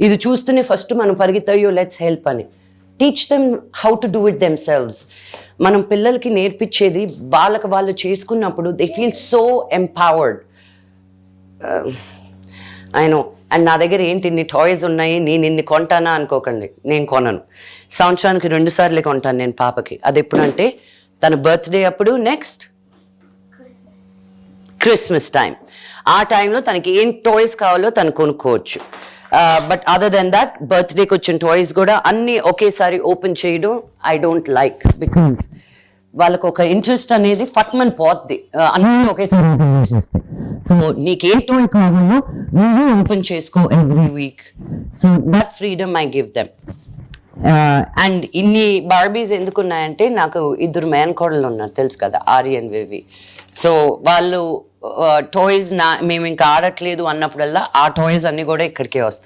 ఇది చూస్తూనే ఫస్ట్ మనం పరిగెత్తయ్యో లెట్స్ హెల్ప్ అని. Teach them how to do it themselves మనం పిల్లలకి నేర్పించేది వాళ్ళకి వాళ్ళు చేసుకున్నప్పుడు దే ఫీల్ సో ఎంపవర్డ్ ఆయన అండ్ నా దగ్గర ఏంటి ఇన్ని టాయ్స్ ఉన్నాయి నేను ఇన్ని కొంటానా అనుకోకండి. నేను కొనను. సంవత్సరానికి రెండు సార్లు కొంటాను నేను పాపకి. అది ఎప్పుడంటే తన బర్త్డే అప్పుడు నెక్స్ట్ క్రిస్మస్ టైం ఆ టైంలో తనకి ఏం టాయ్స్ కావాలో తను కొనుక్కోవచ్చు. బట్ అదర్ దెన్ దాట్ బర్త్డేకి వచ్చిన టాయ్స్ కూడా అన్ని ఒకేసారి ఓపెన్ చేయడం ఐ డోంట్ లైక్ బికాస్ వాళ్ళకు ఒక ఇంట్రెస్ట్ అనేది ఫట్మన్ పోద్ది. Uh, అన్ని ఒకేసారి సో నీకేం టాయ్ కావాలో నువ్వు ఓపెన్ చేసుకో every week so that freedom I give them and ఇన్ని బార్బీస్ ఎందుకున్నాయంటే నాకు ఇద్దరు మేనకోడలు ఉన్నారు తెలుసు కదా ఆర్యన్ వివి సో వాళ్ళు టాయ్స్ నా మేము ఇంకా ఆడట్లేదు అన్నప్పుడల్లా ఆ టాయ్స్ అన్ని కూడా ఇక్కడికే వస్తాయి.